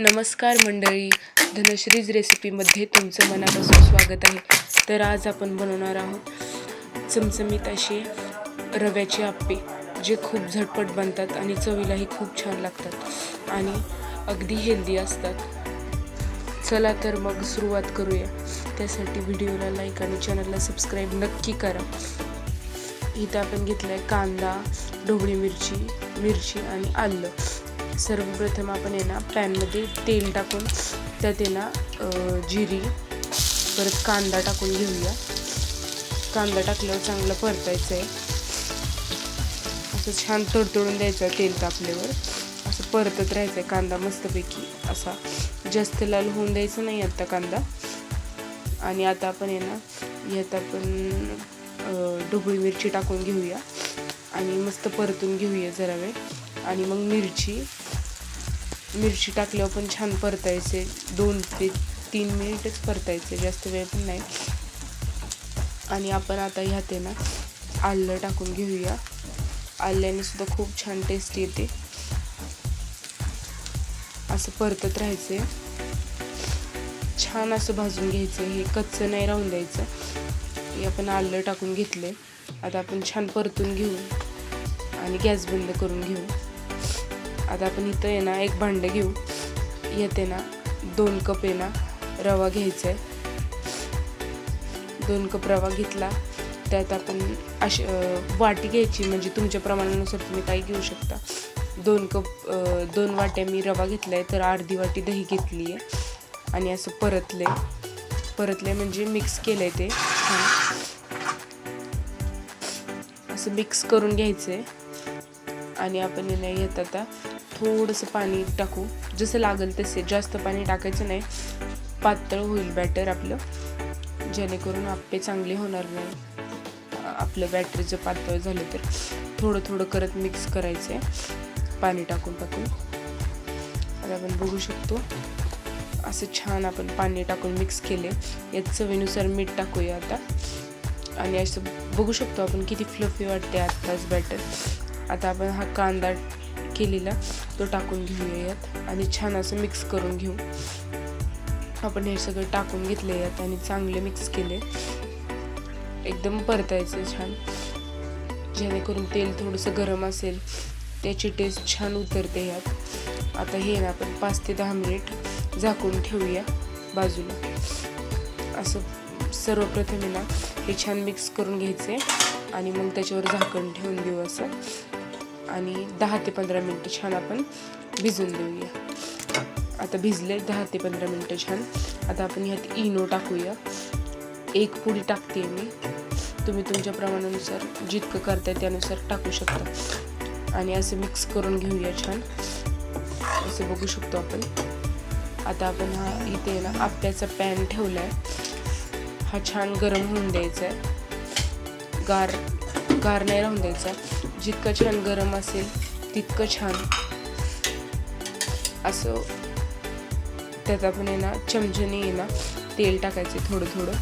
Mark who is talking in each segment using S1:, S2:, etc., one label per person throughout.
S1: नमस्कार मंडळी. धनश्रीज रेसिपीमध्ये तुमचं मनापासून स्वागत आहे. तर आज आपण बनवणार आहोत चमचमीत असे रव्याचे आप्पे जे खूप झटपट बनतात आणि चवीलाही खूप छान लागतात आणि अगदी हेल्दी असतात. चला तर मग सुरुवात करूया. त्यासाठी व्हिडिओला लाईक आणि चॅनलला सबस्क्राईब नक्की करा. इथं आपण घेतलं आहे कांदा ढोबळी मिरची मिरची आणि आलं. सर्वप्रथम आपण आहे ना पॅनमध्ये तेल टाकून त्यात आहे ना जिरी परत कांदा टाकून घेऊया. कांदा टाकल्यावर चांगलं परतायचं आहे. असं छान तडतडून द्यायचं तेल तापल्यावर. असं परतत राहायचं आहे कांदा मस्तपैकी. असा जास्त लाल होऊन द्यायचं नाही आत्ता कांदा. आणि आता आपण आहे ना यात आपण ढोबळी मिरची टाकून घेऊया. आणि मस्त परतून घेऊया जरा वेळ. आणि मग मिरची मिरची टाकल्यावर पण छान परतायचे. दोन ते तीन मिनिटच परतायचे जास्त वेळ पण नाही. आणि आपण आता ह्यात ना आलं टाकून घेऊया. आल्याने सुद्धा खूप छान टेस्ट येते. असं परतत राहायचे छान असं भाजून घ्यायचं हे कच्चं नाही राहून द्यायचं. हे आपण आलं टाकून घेतले आता आपण छान परतून घेऊ. आणि गॅस बंद करून घेऊ. आता आपण इथं आहे ना एक भांडं घेऊ. येते ना दोन कप आहे ना रवा घ्यायचा आहे दोन कप रवा घेतला. त्यात आपण अशी वाटी घ्यायची म्हणजे तुमच्या प्रमाणानुसार तुम्ही काही घेऊ शकता. दोन कप दोन वाट्या मी रवा घेतला आहे तर अर्धी वाटी दही घेतली आहे आणि असं परतले. परतले म्हणजे मिक्स केलं आहे ते. असं मिक्स करून घ्यायचं आहे आणि आपण नाही येत आता थोडंसं पाणी टाकू. जसं लागेल तसे. जास्त पाणी टाकायचं नाही. पातळ होईल बॅटर आपलं. जेणेकरून आप्पे चांगले होणार नाही. आपलं बॅटर जर पातळ झालं तर. थोडं थोडं करत मिक्स करायचं आहे पाणी टाकून टाकून. आता आपण बघू शकतो. असं छान आपण पाणी टाकून मिक्स केले यात चवीनुसार मीठ टाकूया आता. आणि असं बघू शकतो आपण किती फ्लफी वाटते आत्ताच बॅटर आता आपण हा कांदा केलेला तो टाकून घेऊयात आणि छान असं मिक्स करून घेऊ. आपण हे सगळं टाकून घेतले यात आणि चांगले मिक्स केले एकदम परतायचं छान. जेणेकरून तेल थोडंसं गरम असेल त्याची टेस्ट छान उतरते यात. आता हे ना आपण पाच ते दहा मिनिट झाकून ठेवूया बाजूला. असं सर्वप्रथम ना हे छान मिक्स करून घ्यायचे आणि मग त्याच्यावर झाकण ठेवून देऊ असं. आणि दहा ते पंधरा मिनटं छान आपण भिजून देऊया. आता भिजले दहा ते पंधरा मिनटं छान. आता आपण ह्यात इनो टाकूया. एक पुडी टाकते मी. तुम्ही तुमच्या प्रमाणानुसार जितकं करताय त्यानुसार टाकू शकता. आणि असं मिक्स करून घेऊया छान. असं बघू शकतो आपण. आता आपण हा इथे ना आप्याचा पॅन ठेवला आहे हा छान गरम होऊन द्यायचा आहे गार गार नाही राहून द्यायचा. जितकं छान गरम असेल तितकं छान. असं त्यात आपण आहे ना चमच्याने आहे ना तेल टाकायचे थोडं थोडं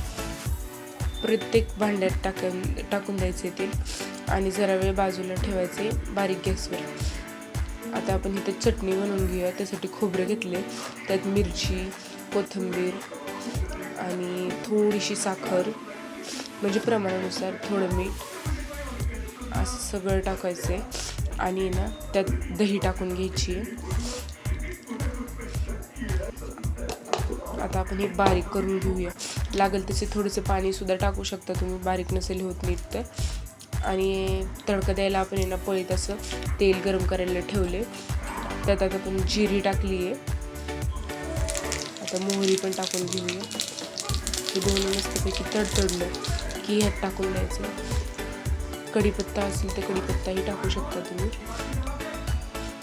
S1: प्रत्येक भांड्यात टाकून टाकून द्यायचे तेल आणि जरा वेळ बाजूला ठेवायचे बारीक गॅसवर. आता आपण इथं चटणी बनवून घेऊया. त्यासाठी खोबरं घेतले. त्यात मिरची कोथिंबीर आणि थोडीशी साखर. म्हणजे प्रमाणानुसार थोडं मीठ. असं सगळं टाकायचं आहे आणि ना त्यात दही टाकून घ्यायची. आहे आता आपण हे बारीक करून घेऊया. लागेल तसे थोडंसं पाणीसुद्धा टाकू शकता तुम्ही बारीक नसेल होत नीट तर. आणि तडका द्यायला आपण यांना पळीत असं तेल गरम करायला ठेवले. त्यात आता आपण जिरी टाकली आहे. आता मोहरी पण टाकून घेऊया. हे दोन मस्तपैकी तडतडलं की ह्यात टाकून द्यायचं. कढीपत्ता असेल तर कढीपत्ताही टाकू शकता तुम्ही.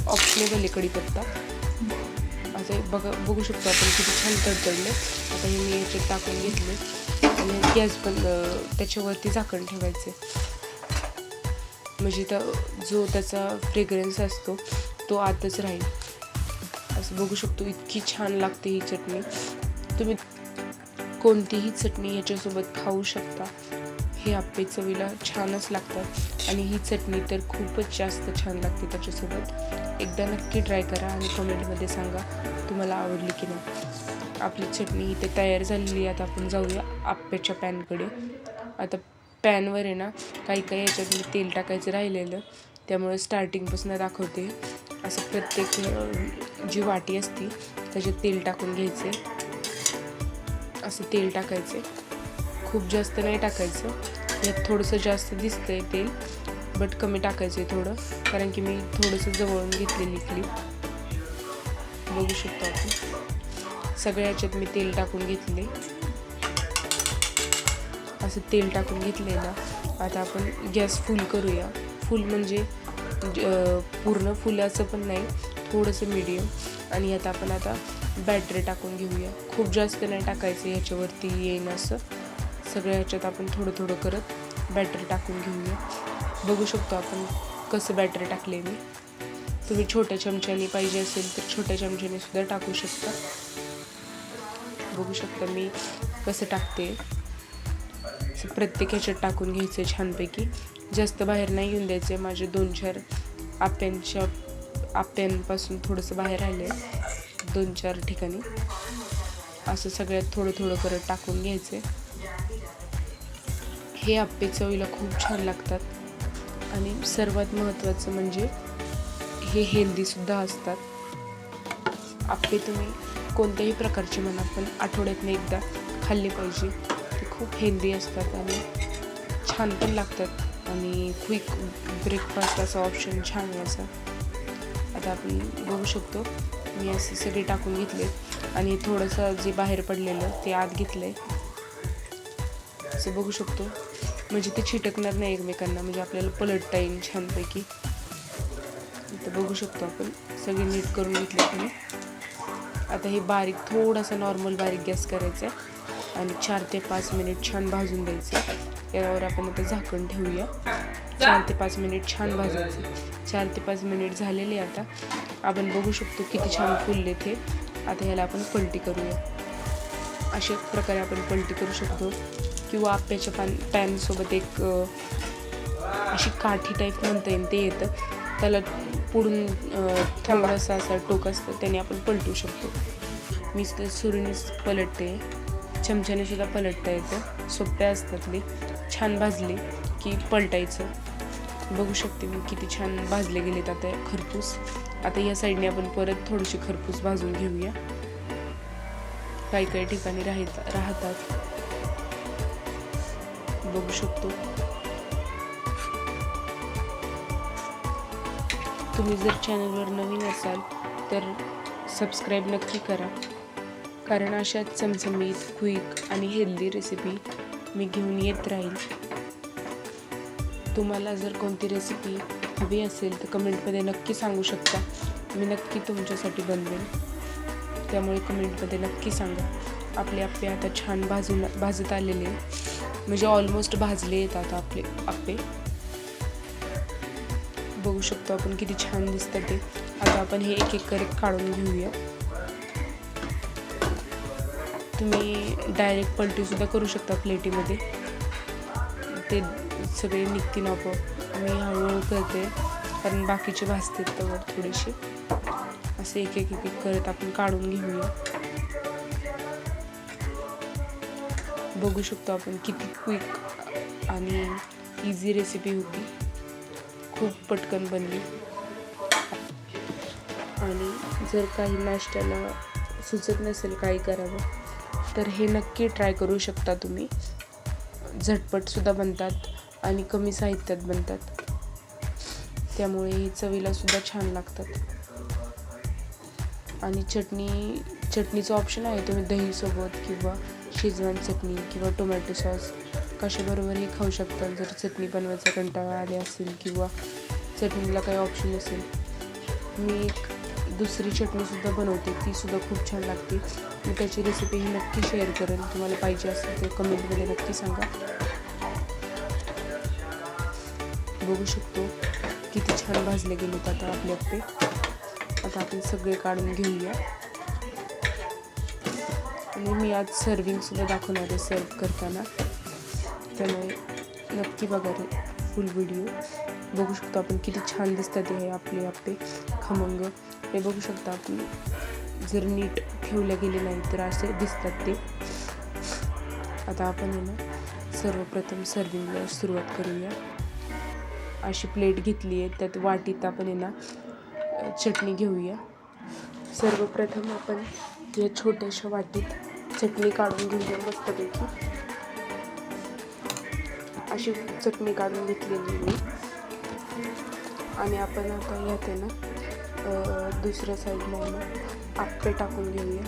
S1: ऑप्शनेबल आहे कढीपत्ता. असं बघा बघू शकतो आपण किती छान तडतडलं. आता हे मी याच्यात टाकून घेतले. आणि गॅस पण त्याच्यावरती झाकण ठेवायचे. म्हणजे त्या जो त्याचा फ्रेग्रन्स असतो तो आतच राहील. असं बघू शकतो इतकी छान लागते ही चटणी. तुम्ही कोणतीही चटणी याच्यासोबत खाऊ शकता. हे आप्पे चवीला छानच लागतात. आणि ही चटणी तर खूपच जास्त छान लागते त्याच्यासोबत. एकदा नक्की ट्राय करा आणि कमेंटमध्ये सांगा तुम्हाला आवडली की नाही. आपली चटणी इथे तयार झालेली आहे. आता आपण जाऊया आप्पेच्या पॅनकडे. आता पॅनवर आहे ना काही काही याच्यात तेल टाकायचं राहिलेलं. त्यामुळे स्टार्टिंगपासून दाखवते. असं प्रत्येक जी वाटी असते त्याच्यात तेल टाकून घ्यायचे. असं तेल टाकायचे. खूप जास्त नाही टाकायचं. यात थोडंसं जास्त दिसतंय तेल बट कमी टाकायचं आहे थोडं कारण की मी थोडंसं जवळून घेतलेली क्लिप बघू शकतो आपण. सगळ्या याच्यात मी तेल टाकून घेतले असं तेल टाकून घेतलंय ना आता आपण गॅस फुल करूया. फुल म्हणजे, म्हणजे पूर्ण फुलाचं पण नाही थोडंसं मीडियम आणि यात आपण आता बॅटरी टाकून घेऊया. खूप जास्त नाही टाकायचं ह्याच्यावरती येईन असं. सगळ्या ह्याच्यात आपण थोडं थोडं करत बॅटरी टाकून घेऊया. बघू शकतो आपण कसं बॅटरी टाकले मी. तुम्ही छोट्या चमच्याने पाहिजे असेल तर छोट्या चमच्याने सुद्धा टाकू शकता. बघू शकता मी कसं टाकते. असं प्रत्येक ह्याच्यात टाकून घ्यायचं आहे छानपैकी. जास्त बाहेर नाही येऊन द्यायचे माझे दोन चार आप्यांच्या आप्यांपासून थोडंसं बाहेर आले दोन चार ठिकाणी. असं सगळ्यात थोडं थोडं करत टाकून घ्यायचे हे आप्पे चवीला खूप छान लागतात. आणि सर्वात महत्त्वाचं म्हणजे हे हेल्दीसुद्धा असतात. आप्पे तुम्ही कोणत्याही प्रकारचे म्हणा पण आठवड्यातनं एकदा खाल्ले पाहिजे. ते खूप हेल्दी असतात आणि छान पण लागतात. आणि क्विक ब्रेकफास्ट असा ऑप्शन छान आहे असा. आता आपण बघू शकतो मी असे सगळे टाकून घेतले. आणि थोडंसं जे बाहेर पडलेलं ते आत घेतलं आहे असं बघू शकतो. म्हणजे ते छिटकणार नाही एकमेकांना म्हणजे आपल्याला पलटता येईल छानपैकी. तर बघू शकतो आपण सगळे नीट करून घेतले तुम्ही. आता हे बारीक थोडासा नॉर्मल बारीक गॅस करायचा आहे आणि चार ते पाच मिनिट छान भाजून द्यायचं यावर आपण आता झाकण ठेवूया. चार ते पाच मिनिट छान भाजायचं चार ते पाच मिनिट झालेले आता. आपण बघू शकतो किती छान फुलले ते आता ह्याला आपण पलटी करूया. अशा प्रकारे आपण पलटी करू शकतो. किंवा आप्याच्या पॅन पॅनसोबत एक अशी काठी टाईप म्हणता येईल ते येतं. त्याला पुढून थोडंसं असं असा टोक असतं त्याने आपण पलटू शकतो. मी तर सुरीनेच पलटते. चमच्याने सुद्धा पलटता येतं. सोप्या असतात ते. छान भाजले की पलटायचं. बघू शकते मी किती छान भाजले गेलेत आता खरपूस. आता या साईडने आपण परत थोडीशी खरपूस भाजून घेऊया. काही काही ठिकाणी राहत राहतात. बघू शकतो. तुम्ही जर चॅनलवर नवीन असाल तर सबस्क्राईब नक्की करा. कारण अशाच चमचमीत क्विक आणि हेल्दी रेसिपी मी घेऊन येत राहील. तुम्हाला जर कोणती रेसिपी हवी असेल तर कमेंटमध्ये नक्की सांगू शकता. मी नक्की तुमच्यासाठी बनवेन. त्यामुळे कमेंटमध्ये नक्की सांगा. आपले आपले आता छान भाजून भाजत आलेले. म्हणजे ऑलमोस्ट भाजले येतात आपले आपे बघू शकतो आपण किती छान दिसतं ते. आता आपण हे एक एक करत काढून घेऊया. तुम्ही डायरेक्ट पलटीसुद्धा करू शकता प्लेटीमध्ये. ते सगळे निघतील आपोआप. मी हळूहळू करते कारण बाकीचे भाजतात तर थोडेसे. असे एक एक एक एक करत आपण काढून घेऊया. बघू शकतो आपण किती क्विक आणि इझी रेसिपी होती. खूप पटकन बनली. आणि जर काही नाश्त्याला सुचत नसेल काही करावं तर हे नक्की ट्राय करू शकता तुम्ही. झटपटसुद्धा बनतात आणि कमी साहित्यात बनतात. त्यामुळे ही चवीला सुद्धा छान लागतात. आणि चटणी चटणीचं ऑप्शन आहे तुम्ही दहीसोबत किंवा शेजवान चटणी किंवा टोमॅटो सॉस कशाबरोबरही खाऊ शकता जर चटणी बनवायचा कंटाळा आले असेल किंवा चटणीला काही ऑप्शन नसेल मी एक दुसरी चटणीसुद्धा बनवते. तीसुद्धा खूप छान लागते. मी त्याची रेसिपीही नक्की शेअर करेन. तुम्हाला पाहिजे असेल तर कमेंटमध्ये नक्की सांगा. बघू शकतो किती छान भाजले गेलेत आता आपले आता आपण सगळे काढून घेऊया. आणि मी आज सर्विंगसुद्धा दाखवणार आहे सर्व करताना. त्यामुळे नक्की बघा रे फुल व्हिडिओ बघू शकतो आपण किती छान दिसतात हे आपले आपले खमंग. हे बघू शकता आपण. जर नीट ठेवले गेले नाही तर असे दिसतात ते. आता आपण आहे ना सर्वप्रथम सर्विंगला सुरुवात करूया. अशी प्लेट घेतली आहे. त्यात वाटीत आपण आहे ना चटणी घेऊया. सर्वप्रथम आपण या छोट्याशा वाटीत चटणी काढून घेऊया मस्तपैकी अशी चटणी काढून घेतलेली मी. आणि आपण आता ह्यात आहे ना दुसऱ्या साईडला ना आप्पे टाकून घेऊया.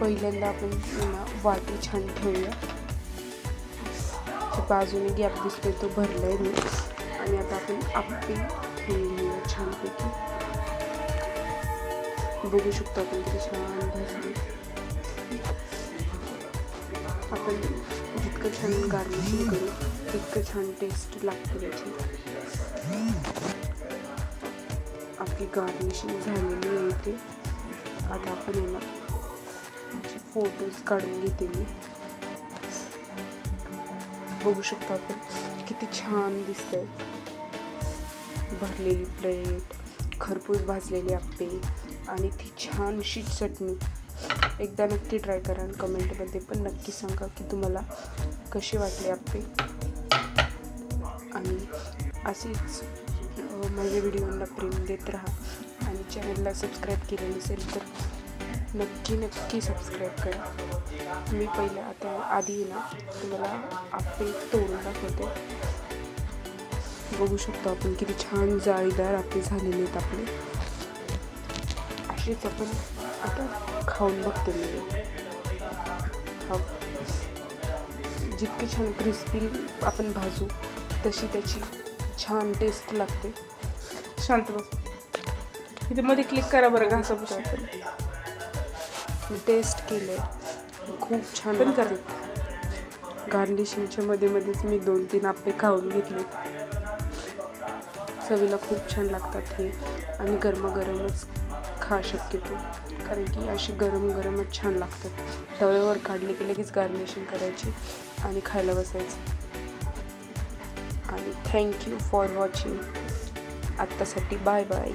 S1: पहिल्यांदा आपण ना वाटी छान ठेवूया. बाजूने गॅप दिसतोय तो भरला आहे मी. आणि आता आपण आप्पे ठेवून घेऊया छानपैकी. बघू शकतो आपण किती छान भाजले आपण जितकं छान गार्निशिंग करू, तितकं छान टेस्ट लागते त्याची आपली गार्निशिंग झालेली आहे इथे आता आपण याला फ़ोटोज़ काढून घेते मी। बघू शकतो आपण किती छान दिसतंय। भरलेली प्लेट खरपूस भाजलेले आप्पे आणि ती छानशी चटणी. एकदा नक्की ट्राय करा आणि कमेंटमध्ये पण नक्की सांगा की तुम्हाला कसे वाटले आप्पे आणि असेच माझ्या व्हिडिओला प्रेम देत राहा. आणि चॅनलला सबस्क्राईब केले नसेल तर नक्की नक्की सबस्क्राईब करा. मी पहिलं आता आधी ना तुम्हाला आप्पे तोडून दाखवते. बघू शकतो आपण किती छान जाळीदार आपले झालेले आहेत आपले. असेच आपण आता खाऊन बघते मी. खाऊ. जितके छान क्रिस्पी आपण भाजू तशी त्याची छान टेस्ट लागते.
S2: शांत बस. इथे मध्ये क्लिक करा बरं घासा
S1: बघू आपण टेस्ट केलं खूप छान
S2: पण करा.
S1: लागते. गार्निशिंगच्या मध्ये मध्येच मी दोन तीन आप्पे खाऊन घेतले. चवीला खूप छान लागतात हे. आणि गरमागरमच खा शक्यतो. कारण की अशी गरम गरमच छान लागतात. तव्यावर काढले की लगेच गार्निशिंग करायची आणि खायला बसायचं. आणि थँक्यू फॉर वॉचिंग आत्तासाठी बाय बाय